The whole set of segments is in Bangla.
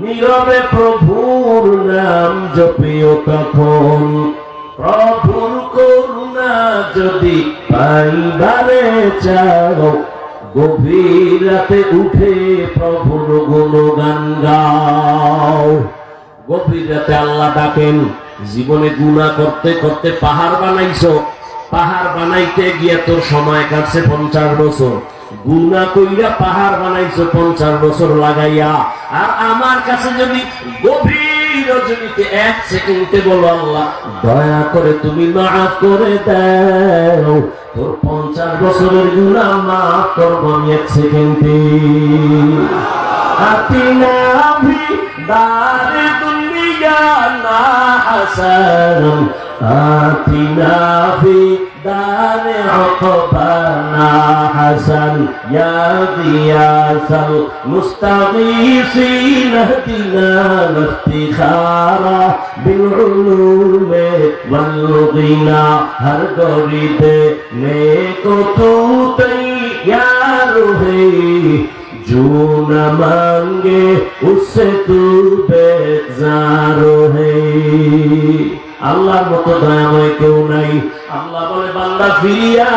নীরবে প্রভুর নাম জপিও তখন, প্রভুর করুণা যদি পাইবারে চাও উঠে প্রভুর গুণগান গাও। আল্লাহ ডাকেন, জীবনে গুণা করতে করতে পাহাড় বানাইছো, পাহাড় বানাইতে গিয়ে তোর সময় কাটছে পঞ্চাশ বছর। গুণা কইরা পাহাড় বানাইছো পঞ্চাশ বছর লাগাইয়া। আর আমার কাছে যদি গভীর রজনীতে এক সেকেন্ডে বলো আল্লাহ, দয়া করে তুমি মাফ করে দাও। তোর পঞ্চাশ বছরের গুণা মাফ করব আমি এক সেকেন্ডে। আতিনা ভি দারে দুনিয়া না হাসান। আতিনা ভি دار عقبانا حسن يا غياث المستغيثين اهدنا الافتخار بالعلوم والغنى هر قريب نیک تو تیار ہے جو نہ مانگے اس سے تو بیزار ہے আল্লাহর মতো দয়াময় কেউ নাই। আল্লাহ বলে, বান্দা, ফিরিয়া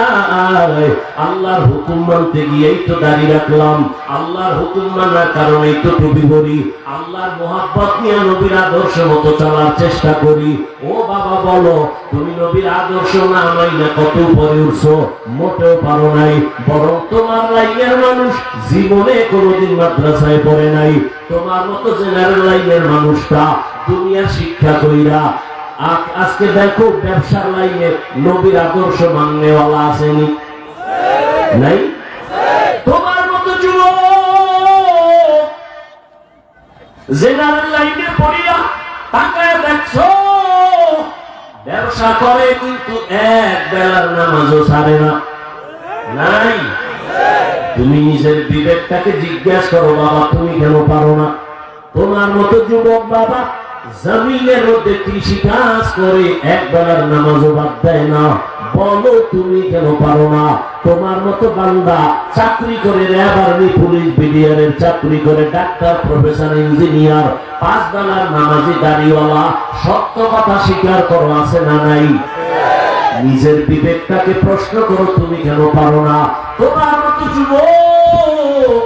আল্লাহর হুকুম মানতে গিয়েই তো দাঁড়িয়ে রাখলাম। আল্লাহর হুকুম মানার কারণেই তো টুপি করি আল্লাহর মোহাব্বত নিয়ে নবীর আদর্শ মতো চলার চেষ্টা করি। ও বাবা, বলো, তুমি নবীর আদর্শ না আমাই না কত উপরে উঠছো? মোটেও পারো নাই। বরং তোমার লাইনের মানুষ জীবনে কোনোদিন মাদ্রাসায় পড়ে নাই। তোমার মতো জেনারেল লাইনের মানুষটা দুনিয়ার শিক্ষা কইরা আজকে দেখো ব্যবসার লাইনে নবীর আদর্শ মাননেওয়ালা আসেনি নাই? তোমার মতো জেনারেল লাইনে পড়িয়া তাকায় দেখছ, ব্যবসা করে কিন্তু এক বেলার নামাজও ছাড়ে না। নাই? তুমি নিজের বিবেকটাকে জিজ্ঞাসা করো, বাবা, তুমি কেন পারো না? তোমার মতো যুবক, বাবা জমিনের মধ্যে কৃষি কাজ করে এক বেলার নামাজও বাদ দেয় না। বলো তুমি কেন পারো না? তোমার মতো বান্দা চাকরি করে র্যাব আর্মি, পুলিশ, বিডিআরের চাকরি করে ডাক্তার, প্রফেসর, ইঞ্জিনিয়ার পাঁচ বেলার নামাজি, দাড়িওয়ালা, সত্য কথা স্বীকার করো, আছে না নাই? নিজের বিবেকটাকে প্রশ্ন করো, তুমি কেন পারো না? তোমার মতো যুবক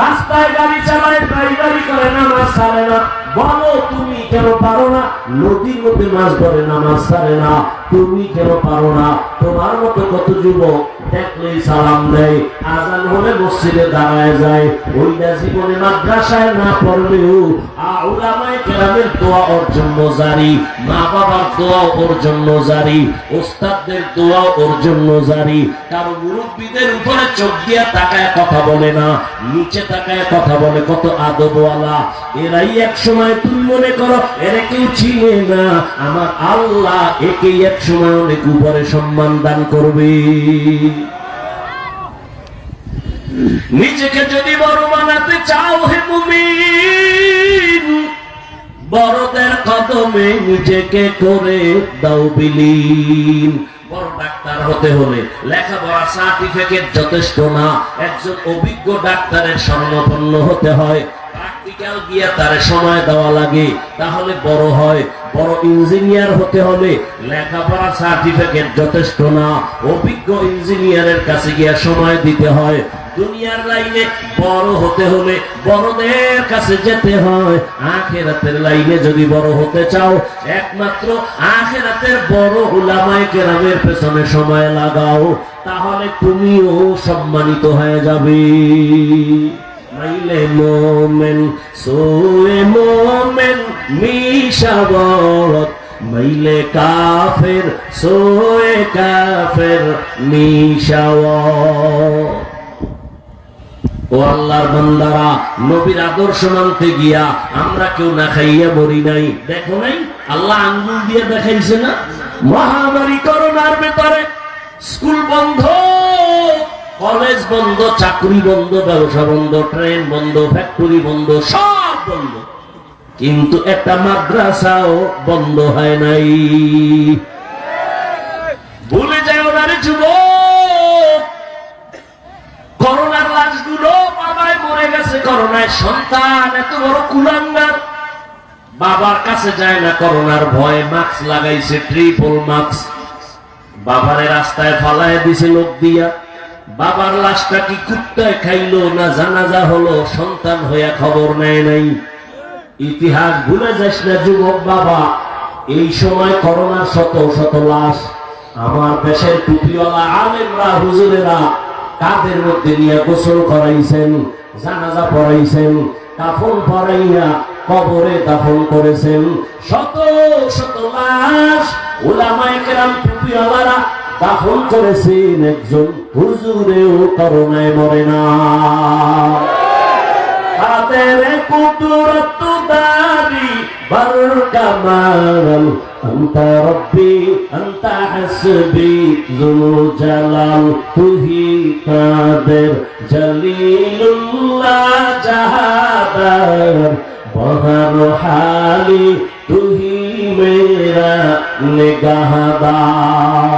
রাস্তায় গাড়ি চালায় ড্রাইভারি করে না মাছ ছাড়ে না। বলো তুমি কেন পারো না? নদীর মধ্যে মাছ ধরে না মাছ ছাড়ে না। তুমি কেন পারো না। তোমার মতো কত যুবক দেখলেই সালাম দেয়। আজান হলে মসজিদে দাঁড়ায় যায়। ওইটা জীবনে মাদ্রাসায় না পড়লেও আউলামায় কেরামের দোয়া ওর জন্য জারি। মা বাবার দোয়া ওর জন্য জারি। ওস্তাদদের দোয়া ওর জন্য জারি। কারও মুরব্বীদের উপরে চোখ দিয়া তাকায় কথা বলে না। নিচে তাকায় কথা বলে, কত আদবওয়ালা। এরাই এক সময় তুমি মনে করো, এরা কেউ চিনে না। আমার আল্লাহ একেই এক সময় অনেক উপরে সম্মান দান করবে। নিজেকে যদি বড় বানাতে চাও হে মুমিন, বড়দের কদমে নিজেকে করে দাও বিলীন। বড় ডাক্তার হতে হলে লেখাপড়া সার্টিফিকেট যথেষ্ট না, একজন অভিজ্ঞ ডাক্তারের স্বর্ণপন্ন হতে হয়। প্র্যাকটিক্যাল গিয়ে তার সময় দেওয়া লাগে, তাহলে বড় হয়। বড় ইঞ্জিনিয়ার হতে হলে লেখাপড়া সার্টিফিকেট যথেষ্ট না। অভিজ্ঞ ইঞ্জিনিয়ারের কাছে গিয়ে সময় দিতে হয়। দুনিয়ার লাইনে বড় হতে হলে বড়দের কাছে যেতে হয়। আখেরাতের লাইনে যদি বড় হতে চাও, একমাত্র আখেরাতের বড় উলামায় কেরামের পেছনে সময় লাগাও, তাহলে তুমিও সম্মানিত হয়ে যাবে। মাইলে মোমেন, সোয়ে মোমেন মিশাবরত মাইলে কাফের, সোয়ে কাফের মিশাওয়াত ও আল্লাহর বান্দারা, নবীর আদর্শ মানতে গিয়া আমরা কেউ না খাইয়া মরি নাই। দেখো নাই? আল্লাহ আঙ্গুল দিয়ে দেখাইছে না? মহামারী করোনার ভেতরে স্কুল বন্ধ। কলেজ বন্ধ, চাকরি বন্ধ, ব্যবসা বন্ধ, ট্রেন বন্ধ ফ্যাক্টরি বন্ধ, সব বন্ধ। কিন্তু একটা মাদ্রাসাও বন্ধ হয় নাই। ভুলে যায় ওনারে যুবক। করোনার লাশগুলো বাবায় মরে গেছে, করোনায় সন্তান, এত বড় কুলাঙ্গার। বাবার কাছে যায় না করোনার ভয়ে, মাস্ক লাগাইছে ট্রিপল মাস্ক বাবারে রাস্তায় ফালায় দিছে লোক দিয়া। বাবার লাশটা কি কুত্তায় খাইলো না জানাজা হলো? সন্তান হইয়া খবর নেয় নাই। ইতিহাস ভুলে যাস না যুবক বাবা, এই সময় করোনার শত শত লাশ। আমার দেশের টুপিওয়ালা আলেমরা, হুজুরেরা কাদের মধ্যে নিয়ে গোসল করাইছেন, জানাজা পড়াইছেন কাফন পড়াইয়া কবরে দাফন করেছেন? শত শত লাশ ওলামায়ে কেরাম টুপিওয়ালারা দাফন করেছেন একজন হুজুরেও করোনায় মরে না হাতের কুদরত দারি বর কামাল أنت ربي أنت حسبي ذو الجلال তুহি قادر جليل الله جهادر بہر حالی তুহি মেরা নিগাহদার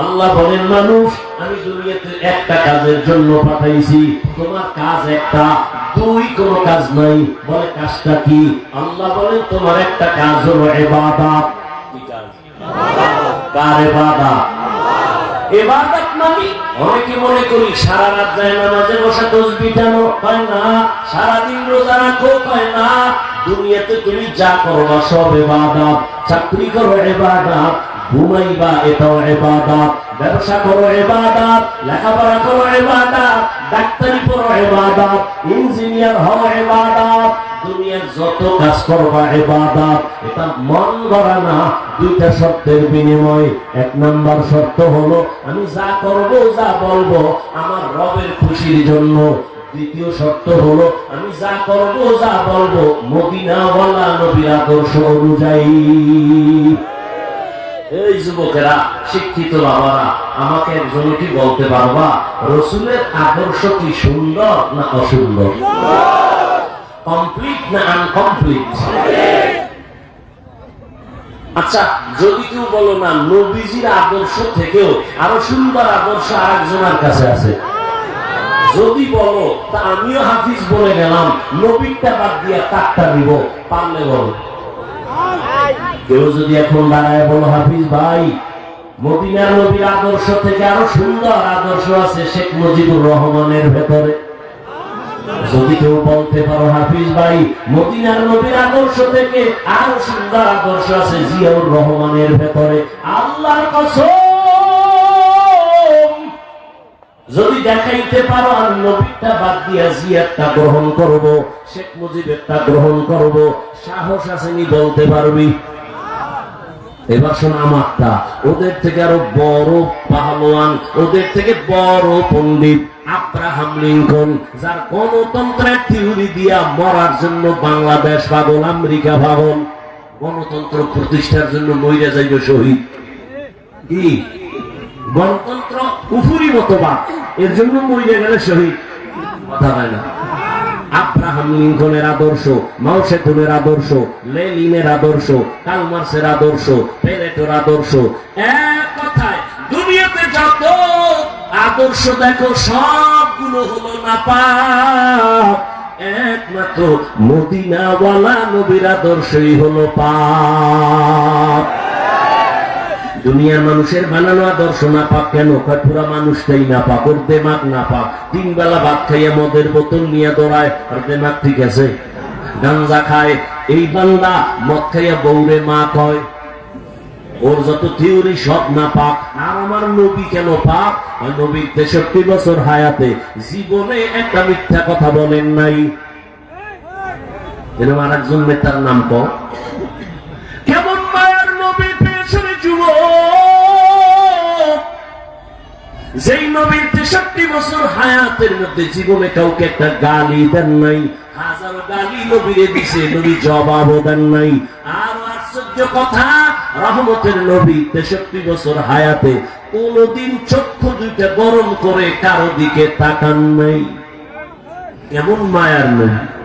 আল্লাহ বলেন, মানুষ, আমি দুনিয়াতে একটা কাজের জন্য পাঠাইছি। তোমার কাজ একটা, দুই কোনো কাজ নাই। বলে কাজটা কি? আল্লাহ বলেন, তোমার একটা কাজ হলো এবাদাত। কার মানে অনেকে মনে করি সারা রাত যায় বসে তসবি হয় না? সারাদিন রোজা রাখো, হয় না? দুনিয়াতে তুমি যা করো না সব এবাদত। চাকরি করো, এবাদত। ঘুমাইবা এটাও এবাদত ব্যবসা করো এবাদত লেখাপড়া করো এবাদত ডাক্তারি করো এবাদত ইঞ্জিনিয়ার হও এবাদত দুনিয়ার যত কাজ করবা এবাদত এটা মন গড়া না, দুইটা শর্তের বিনিময়। এক নাম্বার শর্ত হলো, আমি যা করব, যা বলব, আমার রবের খুশির জন্য। দ্বিতীয় শর্ত হলো, আমি যা করব, যা বলব, মদিনাওয়ালা নবীর আদর্শ অনুযায়ী। এই যুবকেরা, শিক্ষিত বাবারা, আমাকে একজন কি বলতে পারবা রসুলের আদর্শ কি সুন্দর না অসুন্দর? কমপ্লিট না আনকমপ্লিট আচ্ছা যদি কেউ বলো না, নবীজির আদর্শ থেকেও আরও সুন্দর আদর্শ আরেকজনের কাছে আছে। যদি বলো, তা আমিও হাফিজ বলে গেলাম, নবীরটা বাদ দিয়ে তাকটা দিব পারলে বলো। কেউ যদি এখন দাঁড়ায় বলো, হাফিজ ভাই নবীর আদর্শ থেকে আরও সুন্দর আদর্শ আছে শেখ মুজিবুর রহমানের ভেতরে। যদি কেউ বলতে পারো, হাফিজ ভাই মদিনার নবীর আদর্শ থেকে আরও সুন্দর আদর্শ আছে জিয়াউর রহমানের ভেতরে। আল্লাহর কসম যদি দেখাইতে পারো আর নবীরটা বাদ দিয়া জিয়ারটা গ্রহণ করব, শেখ মুজিবেরটা গ্রহণ করব, সাহস আসেনি বলতে পারবি? এবার শোন আমারটা, ওদের থেকে আরও বড় পাহলোয়ান ওদের থেকে বড় পণ্ডিত আব্রাহাম লিঙ্কন, যার গণতন্ত্রের থিওরি দিয়া মরার জন্য বাংলাদেশ পাগল, আমেরিকা পাগল, গণতন্ত্র প্রতিষ্ঠার জন্য মইরা যাইবে শহীদ। কি? গণতন্ত্র কুফুরি মতবাদ। এর জন্য গেলে শহীদ। কথা হয় না। আব্রাহাম লিঙ্কনের আদর্শ আদর্শ, লেলিনের আদর্শ, কালমার্সের আদর্শ আদর্শ। এক কথায়, দুনিয়াতে যত আদর্শ দেখো, সবগুলো হলো না পাপ একমাত্র মদিনাওয়ালা নবীর আদর্শই হলো পাপ দুনিয়ার মানুষের বানানো আদর্শ না পাক কেন? কয়, পুরা মানুষটাই না পাক, ওর দেমাক না পাক। তিন বেলা ভাত খাইয়া মদের বোতল নিয়ে দৌড়ায়, আর দেমাক ঠিক আছে? গাঞ্জা খায়। এই বান্দা মদ খাইয়া বৌরে মা কয়, ওর যত থিওরি সব না পাক। আর আমার নবী কেন পাক? ওই নবীর তেষট্টি বছর হায়াতে জীবনে একটা মিথ্যা কথা বলেন নাই। এরকম আর একজন নেতার নাম কম যেই নবীর তেষট্টি বছর হায়াতের মধ্যে জীবনে কাউকে একটা গালি দেন নাই, হাজারো গালি নবীরে দিছে, নবী জবাবও দেন নাই। আর আশ্চর্য কথা, রহমতের নবী তেষট্টি বছর হায়াতে কোনদিন চক্ষু দুইটা গরম করে কারও দিকে তাকান নাই। কেমন মায়ার নবী।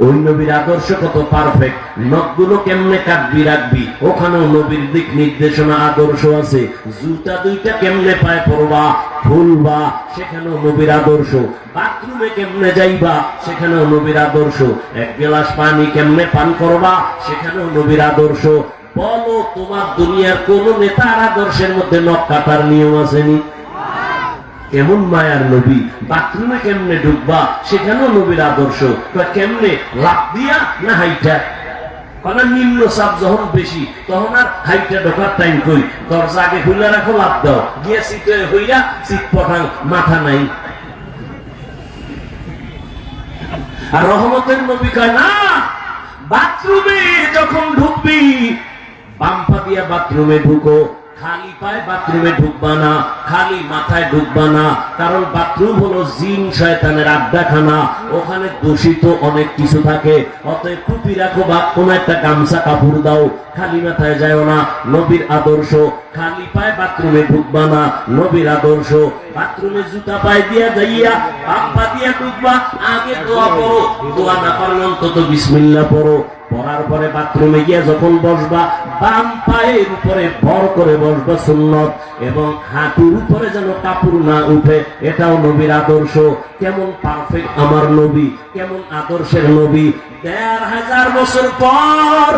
ওই নবীর আদর্শ কত পারফেক্ট নখগুলো কেমনে কাটবি, রাখবি? ওখানেও নবীর দিক নির্দেশনা, আদর্শ আছে। জুতা দুইটা কেমনে পায় পড়বা? খুলবা, সেখানেও নবীর আদর্শ। বাথরুমে কেমনে যাইবা? সেখানেও নবীর আদর্শ। এক গ্লাস পানি কেমনে পান করবা? সেখানেও নবীর আদর্শ। বলো, তোমার দুনিয়ার কোন নেতার আদর্শের মধ্যে নখ কাটার নিয়ম আসেনি কেমন মায়ার নবী, বাথরুমে কেমনে ঢুকবা সেখানেও নবীর আদর্শ। কেমনে লাভ দিয়া না হাইটা? নিম্ন চাপ যখন বেশি, তখন আর হাইটা ঢোকার টাইম কই? দরজা আগে খুলে রাখো লাভ দাও। গিয়ে সিটে হইয়া সিট পঠান মাথা নাই। আর রহমতের নবী কয়, না, বাথরুমে যখন ঢুকবি বাম্পা দিয়া বাথরুমে ঢুকো। খালি পায়ে বাথরুমে ঢুকবা না, খালি মাথায় ঢুকবা না। কারণ বাথরুম হলো জিন, শয়তানের আড্ডাখানা। ওখানে দূষিত অনেক কিছু থাকে। অতএব টুপি রাখো বা কোন একটা গামছা, কাপড় দাও। খালি মাথায় যায় না। নবীর আদর্শ, খালি পায়ে বাথরুমে ঢুকবা না। নবীর আদর্শ, বাথরুমে জুতা পায়ে দিয়া যাইয়া বাপ্পা দিয়া ঢুকবা। আগে দোয়া করো। দোয়া না পারলে অন্তত বিসমিল্লা পড়ো। পড়ার পরে বাথরুমে গিয়ে যখন বসবা, বাম পায়ের উপরে ভর করে বসবা সুন্নত, এবং হাঁটুর উপরে যেন কাপড় না উঠে, এটাও নবীর আদর্শ। কেমন পারফেক্ট আমার নবী, কেমন আদর্শের নবী। দেড় হাজার বছর পর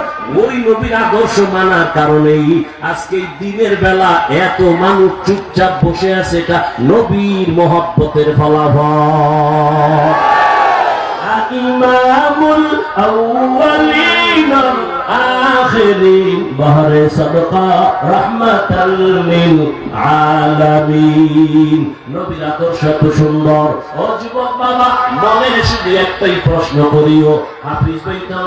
ওই নবীর আদর্শ মানার কারণেই আজকে দিনের বেলা এত মানুষ চুপচাপ বসে আছে এটা নবীর মহব্বতের ফলাফল। ইমামুল লিল আলামিন নবীর আদর্শ এত সুন্দর। ও যুবক বাবা, মনে শুধু একটাই প্রশ্ন করিও। হাফিজ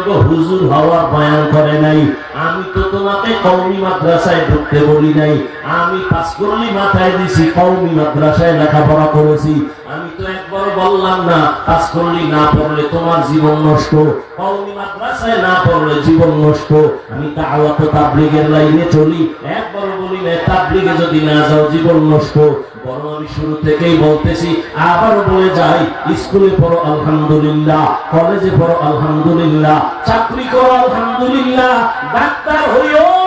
তো হুজুর হওয়ার বয়ান করে নাই। আমি তো তোমাকে কওমি মাদ্রাসায় ঢুকতে বলি নাই। আমি পাস করলি মাথায় দিছি, কওমি মাদ্রাসায় লেখাপড়া করেছি। বললাম না না পড়লে তোমার জীবন নষ্ট না পড়লে জীবন নষ্ট। আমি লাইনে চলি, একবার বলি তাবলীগে যদি না যাও জীবন নষ্ট। বরং আমি শুরু থেকেই বলতেছি, আবার বলে যাই, স্কুলে পড়ো, আলহামদুলিল্লাহ, কলেজে পড়ো, আলহামদুলিল্লাহ, চাকরি করো, আলহামদুলিল্লাহ, ডাক্তার হইও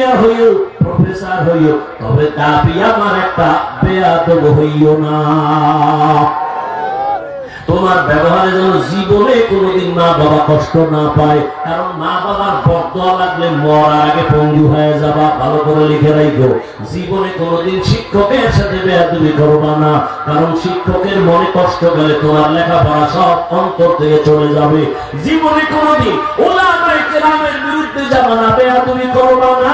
ইঞ্জিনিয়ার হইও, প্রফেসর হইও, তবে দাবি আমার একটা বেয়াদব হইও না। তোমার ব্যবহারে যেন জীবনে কোনোদিন মা বাবা কষ্ট না পায়, কারণ মা বাবার বদয়া লাগলে মরার আগে পঙ্গু হয়ে যাবা, ভালো করে লিখে রাখো জীবনে কোনোদিন শিক্ষকের সাথে বেয়াদবি করবা না, কারণ শিক্ষকের মনে কষ্ট গেলে তোমার লেখাপড়া সব অন্তর থেকে চলে যাবে। জীবনে কোনোদিন ওলামায়ে কেরামের বিরুদ্ধে যাবা না, বেয়াদবি করবা না।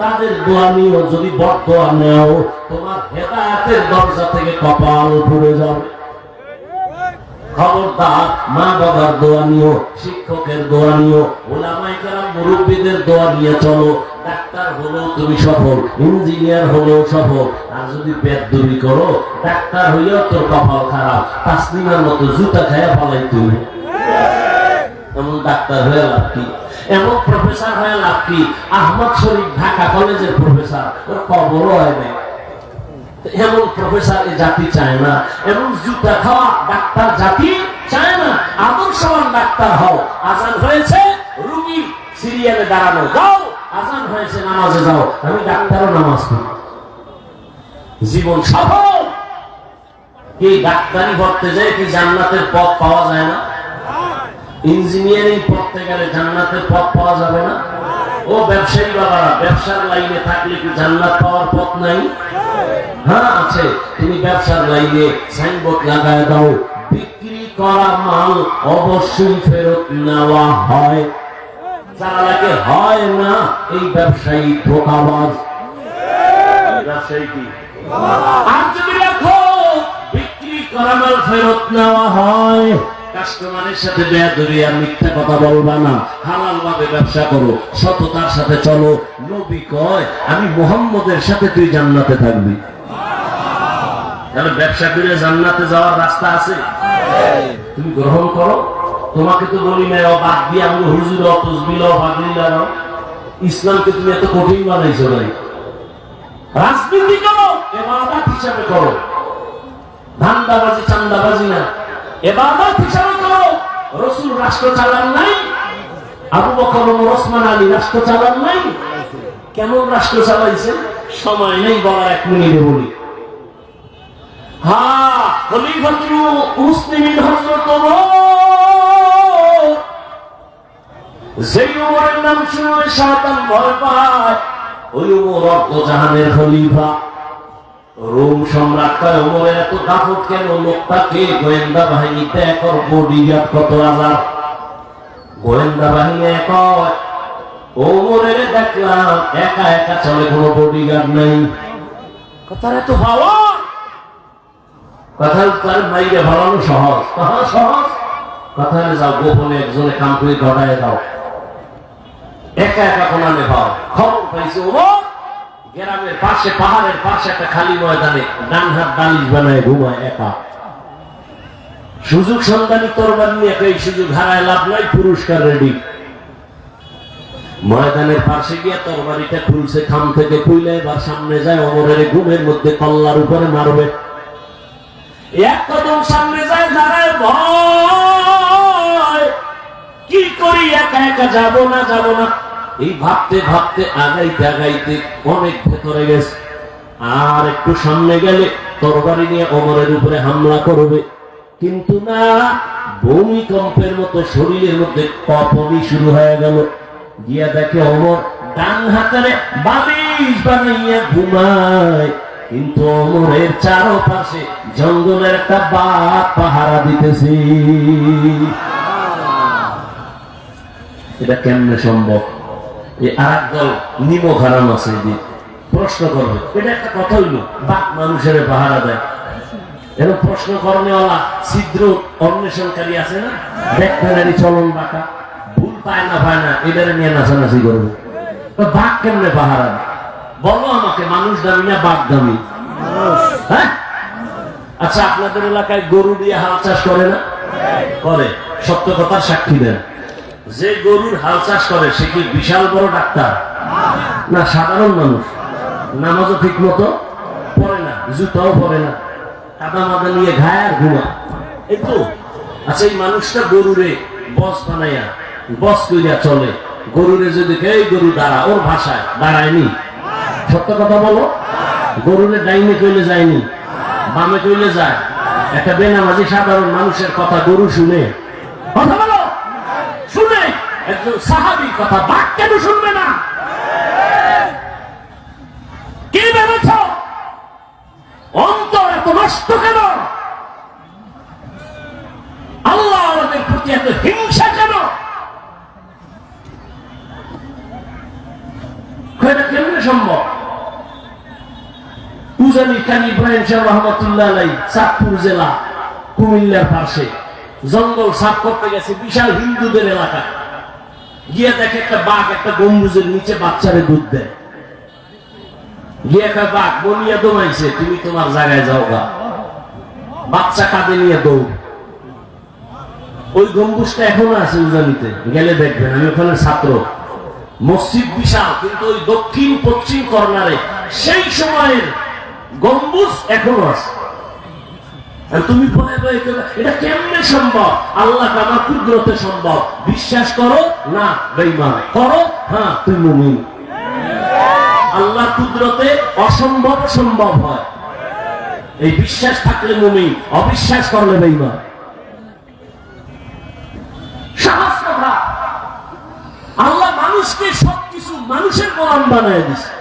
তাদের দোয়া নিও যদি বদয়া নেও, তোমার হেদায়েতের দরজা থেকে কপাল পুড়ে যাবে। খবরদার, মা বাবার দোয়া নিও, শিক্ষকের দোয়া নিও, ওলামাই মুরব্বীদের দোয়া নিয়ে চলো। ডাক্তার হলেও তুমি সফল, ইঞ্জিনিয়ার হলেও সফল। আর যদি পেট দূরি করো, ডাক্তার হইলেও তোর কপাল খারাপ। তাসলিমার মতো জুতা খায়া ফলাই তুমি এমন ডাক্তার হয়ে লাভ কি? এমন প্রফেসর হয়ে লাভ কি? আহমদ শরীফ ঢাকা কলেজের প্রফেসর ওর কবরও হয় নাই। এমন প্রফেসর এই জাতি চায় না। এমন জুতা খাওয়া ডাক্তার জাতি চায় না। আদর্শবান ডাক্তার হও। আজান হয়েছে, রুগী সিরিয়ালে দাঁড়ানো। যাও, আজান হয়েছে, নামাজে যাও। আমি ডাক্তারও নামাজ পড়ি। জীবন সফল। কি ডাক্তারি করতে যায়, কি জান্নাতের পথ পাওয়া যায় না? ইঞ্জিনিয়ারিং পড়তে গেলে জান্নাতের পথ পাওয়া যাবে না। ও ব্যবসায়ী বাবারা, ব্যবসার লাইনে থাকলে কি জান্নাত পাওয়ার পথ নাই? হ্যাঁ আছে। তুমি ব্যবসার লাইনে সাইনবোর্ড লাগায় দাও। বিক্রি করা মাল অবশ্যই ফেরত নেওয়া হয়। যারা লাগে হয় না, এই ব্যবসায়ী ধোকাবাজ। ব্যবসায়ী কি? আর যদি রাখো, বিক্রি করা মাল ফেরত নেওয়া হয়। কাস্টমারের সাথে বেয়াদবি আর মিথ্যা কথা বলবা না। হালাল ভাবে ব্যবসা করো, সততার সাথে চলো। নবী কয়, আমি মোহাম্মদের সাথে তুই জান্নাতে থাকবি। ব্যবসা করে জান্নাতে যাওয়ার রাস্তা আছে? তুমি গ্রহণ করো। তোমাকে তো বলি না বাদ দিয়ে আমি হুজুর বাদিল ইসলামকে তুমি এত কঠিন বানাইছো রাজনীতি করো, এবাদত হিসাবে করো। ধান্দাবাজি, চান্দাবাজি না। এবাদত হিসাবে রসুল রাষ্ট্র চালান নাই? আবু বকর ওমর ওসমান আলী রাষ্ট্র চালান নাই? কেমন রাষ্ট্র চালাইছে সময় নেই বলা এক মিনিটে বলি। হ্যাঁ খলিফাতুল মুসলিমিন হযরত ওমর। যেই উমরের নাম শুনলে শয়তান ভয় পায়। ওই উমর অর্ধ জাহানের খলিফা। রোম সম্রাট কেন? লোকটাকে গোয়েন্দা বাহিনীতে একর কত গোয়েন্দা বাহিনী কয় ওমরের দেখলাম একা একা চলে কোনো বডিগার্ড কথার এত কথা তার ভালানো সহজ। কথা সহজ? কথা যাও, গোপনে একজনে কাম করে ঘটায় দাও। একা একা কোনানে পাও খবর পাইছে ও গ্রামের পাশে, পাহাড়ের পাশে একটা খালি ময়দানে বানায় ঘুমায় একা। সুযোগ সন্ধানী তরবার নিয়ে এই সুযোগ হারায় লাভ নাই, পুরস্কার রেডি ময়দানের পাশে গিয়ে তরবারিটা খুলছে, খাম থেকে খুইলে এবার সামনে যায় অমরের ঘুমের মধ্যে কল্লার উপরে মারবে। এক কদম সামনে যায়, দাঁড়ায় ভয়। কি করি, একা একা যাব না যাব না। এই ভাবতে ভাবতে আগাইতে আগাইতে অনেক ভেতরে গেছে। আর একটু সামনে গেলে তরবারি নিয়ে অমরের উপরে হামলা করবে। কিন্তু না, ভূমিকম্পের মতো শরীরের মধ্যে কপনি শুরু হয়ে গেল। গিয়া দেখে অমর ডান হাতে বালিশ বানাইয়া ঘুমায়। কিন্তু অমরের চারপাশে জঙ্গলের একটা বাঘ পাহারা দিতেছি। এটা কেমনে সম্ভব? প্রশ্ন করবে। এটা একটা কথা মানুষের পাহারা দেয়। এরকম প্রশ্ন করণেওয়ালা ছিদ্র অন্বেষণকারী আছে না? চলন বাঁকা। ভুল পায় না পায় না নিয়ে নাচানাচি করবে। বাঘ কেমনে পাহারা? বলো আমাকে, মানুষ দামি না বাঘ দামি? হ্যাঁ? আচ্ছা আপনাদের এলাকায় গরু দিয়ে হাল চাষ করে না? করে। সত্য কথার সাক্ষী দেন। যে গরুর হাল চাষ করে, সে কি বিশাল বড় ডাক্তার? না, সাধারণ মানুষ। নামাজও ঠিক মতো পড়ে না, জুতাও পরে না। কাদা মাদা নিয়ে ঘায় আর ঘুমা। এই তো। আচ্ছা এই মানুষটা গরুরে বস বানাইয়া বস কইরা চলে। গরুরে যদি এই গরু দাঁড়া, ওর ভাষায় দাঁড়ায়নি। সত্য কথা বলো। গরুরে ডাইনে কইলে যায়নি, বামে কইলে যায়। একটা বেনামাজি সাধারণ মানুষের কথা গরু শুনে। একজন সাহাবি কথা শুনবে না। কি ভেবেছ? অন্তর এত নষ্ট কেন? আল্লাহ আমাদের প্রতি এত হিংসা কেন? সম্ভব? জেলা, কুমিল্লার জঙ্গল সাফ করতে গেছে বিশাল হিন্দুদের এলাকা গিয়ে দেখে একটা বাঘ একটা গম্বুজের নিচে বাচ্চারে দুধ দেয়। গিয়ে একটা বাঘ বলিয়া দমাইছে তুমি তোমার জায়গায় যাও গা। বাচ্চা কাঁদে নিয়ে দৌড়। ওই গম্বুজটা এখনও আছে উজানিতে, গেলে দেখবেন, আমি ওখানে ছাত্র। মসজিদ বিশাল, কিন্তু ওই দক্ষিণ পশ্চিম কর্নারে সেই সময়ের গম্বুজ এখনও আছে। তুমি বলে গেলে, এটা কেমনে সম্ভব? আল্লাহ আমার কুদরতে সম্ভব। বিশ্বাস করো না বেইমান করো হ্যাঁ তুই মুমিন। আল্লাহ কুদরতে অসম্ভব সম্ভব হয়। এই বিশ্বাস থাকলে মুমিন অবিশ্বাস করলে বেইমান সাহস কথা। আল্লাহ মানুষকে সবকিছু মানুষের গোলাম বানায় দিচ্ছে